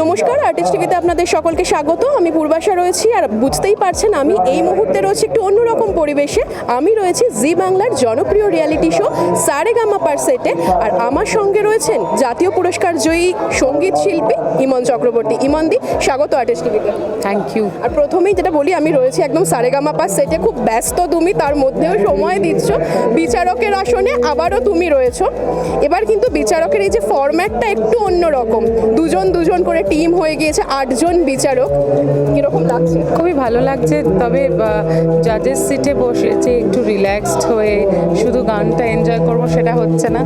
নমস্কার আর্টিস্ট টিভিতে আপনাদের সকলকে স্বাগত। আমি পূর্বাশা রয়েছি আর বুঝতেই পারছেন আমি এই মুহূর্তে রয়েছি একটু অন্যরকম পরিবেশে। আমি রয়েছি জি বাংলার জনপ্রিয় রিয়ালিটি শো সারেগামা পার সেটে আর আমার সঙ্গে রয়েছেন জাতীয় পুরস্কার জয়ী সংগীত শিল্পী ইমন চক্রবর্তী। ইমনদি স্বাগত আর্টিস্ট টিভিতে থ্যাংক ইউ আর প্রথমেই যেটা বলি আমি রয়েছি একদম সারেগামা পার সেটে খুব ব্যস্ত তুমি তার মধ্যেও সময় দিচ্ছ। বিচারকের আসনে আবারও তুমি রয়েছো। এবার কিন্তু বিচারকের এই যে ফরম্যাটটা একটু অন্যরকম। দুজন দুজন করে টিম হয়ে গিয়েছে, আটজন বিচারক। কীরকম লাগছে? খুবই ভালো লাগছে, তবে জাজেস সিটে বসে যে একটু রিল্যাক্সড হয়ে শুধু গানটা এনজয় করব সেটা হচ্ছে না।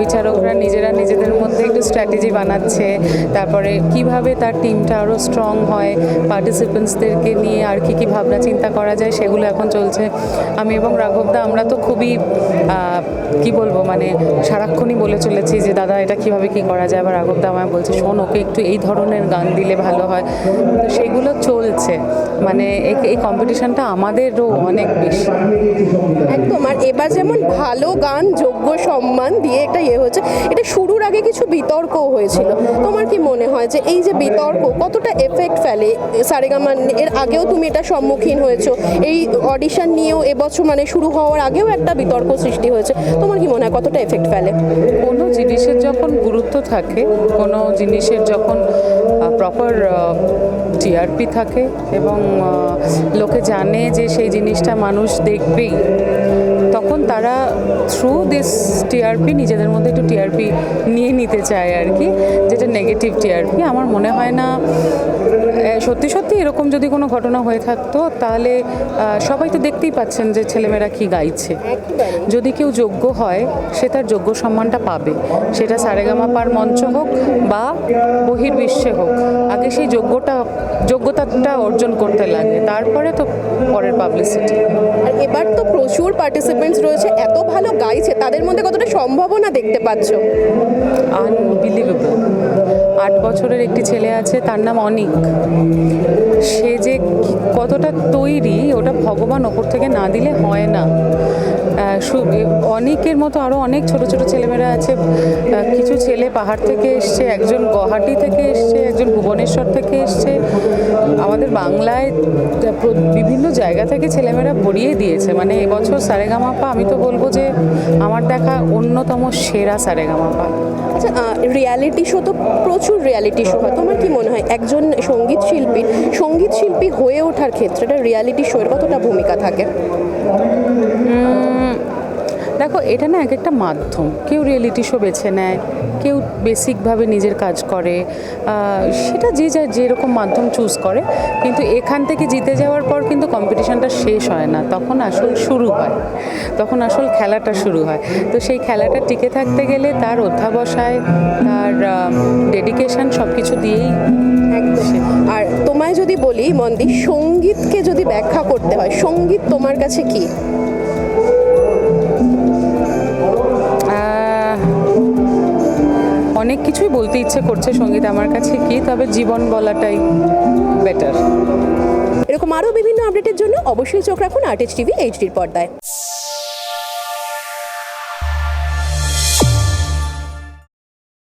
বিচারকরা নিজেরা নিজেদের মধ্যে একটু স্ট্র্যাটেজি বানাচ্ছে, তারপরে কীভাবে তার টিমটা আরও স্ট্রং হয় পার্টিসিপেন্টসদেরকে নিয়ে আর কি কি ভাবনা চিন্তা করা যায়, সেগুলো এখন চলছে। আমি এবং রাঘবদা আমরা তো খুবই কি বলব মানে সারাক্ষণই বলে চলেছি যে, দাদা, এটা কীভাবে কি করা যায়? আবার রাঘবদা আমায় বলছে, শোন, ওকে একটু এই ধরনের গান দিলে ভালো হয়। তো সেগুলো চলছে। মানে এই- কম্পিটিশনটা আমাদেরও অনেক বেশি। একদম আর এবার যেমন ভালো গান যোগ্য সম্মান দিয়ে এটা ইয়ে হয়েছে এটা শুরুর আগে কিছু বিতর্ক হয়েছিল। তোমার কি মনে হয় যে এই যে বিতর্ক কতটা এফেক্ট ফেলে? সারেগামান এর আগেও তুমি এটা সম্মুখীন হয়েছো। এই অডিশন নিয়েও এবছর মানে শুরু হওয়ার আগেও একটা বিতর্ক সৃষ্টি হয়েছে। তোমার কি মনে হয় কতটা এফেক্ট ফেলে? কোনো জিনিসের যখন গুরুত্ব থাকে কোনো জিনিসের যখন প্রপার টিআরপি থাকে এবং লোকে জানে যে সেই জিনিসটা মানুষ দেখবেই, তখন তারা থ্রু দিস টিআরপি নিজেদের মধ্যে একটু টিআরপি নিয়ে নিতে চায় আর কি, যেটা নেগেটিভ টিআরপি আমার মনে হয় না সত্যি সত্যি এরকম যদি কোনো ঘটনা হয়ে থাকতো তাহলে সবাই তো দেখতেই পাচ্ছেন যে ছেলেমেয়েরা কি গাইছে। যদি কেউ যোগ্য হয় সে তার যোগ্য সম্মানটা পাবে। সেটা সারেগামা পার মঞ্চ হোক বা বহির্বিশ্বে হোক। আগে সেই যোগ্যটা যোগ্যতাটা অর্জন করতে লাগে। তারপরে তো পরের পাবলিসিটি আর এবার তো প্রচুর পার্টিসিপেন্টস রয়েছে এত ভালো গাইছে তাদের মধ্যে কতটা সম্ভাবনা দেখতে পাচ্ছ? আনবিলিভেবল আট বছরের একটি ছেলে আছে তার নাম অনিক। সে যে কতটা তৈরি, ওটা ভগবান ওপর থেকে না দিলে হয় না। অনেকের মতো আরও অনেক ছোট ছোট ছেলেমেয়েরা আছে। কিছু ছেলে পাহাড় থেকে এসছে, একজন গুয়াহাটি থেকে এসছে, একজন ভুবনেশ্বর থেকে এসছে। আমাদের বাংলায় বিভিন্ন জায়গা থেকে ছেলেমেয়েরা ভরিয়ে দিয়েছে। মানে এবছর সারেগামাপা, আমি তো বলব যে আমার দেখা অন্যতম সেরা সারেগামাপা। আচ্ছা রিয়ালিটি শো তো প্রচুর রিয়ালিটি শো হয়। তোমার কি মনে হয়? একজন সংগীত শিল্পীর সংগীত শিল্পী হয়ে ওঠার ক্ষেত্রে এটা রিয়ালিটি শোয়ের কতটা ভূমিকা থাকে? দেখো এটা না এক একটা মাধ্যম। কেউ রিয়েলিটি শো বেছে নেয় কেউ বেসিকভাবে নিজের কাজ করে। সেটা যে যা যেরকম মাধ্যম চুজ করে কিন্তু এখান থেকে জিতে যাওয়ার পর কিন্তু কম্পিটিশানটা শেষ হয় না তখন আসল শুরু হয়। তখন আসল খেলাটা শুরু হয়। তো সেই খেলাটা টিকে থাকতে গেলে তার অধ্যাবসায় তার ডেডিকেশন সব কিছু দিয়েই আর তোমায় যদি বলি মন্দি সঙ্গীতকে যদি ব্যাখ্যা করতে হয় সংগীত তোমার কাছে কি? অনেক কিছুই বলতে ইচ্ছে করছে সংগীত আমার কাছে কি, তবে জীবন বলাটাই বেটার এরকম আরও বিভিন্ন আপডেটের জন্য অবশ্যই চোখ রাখুন আর্টিস্ট টিভি এইচডির পর্দায়।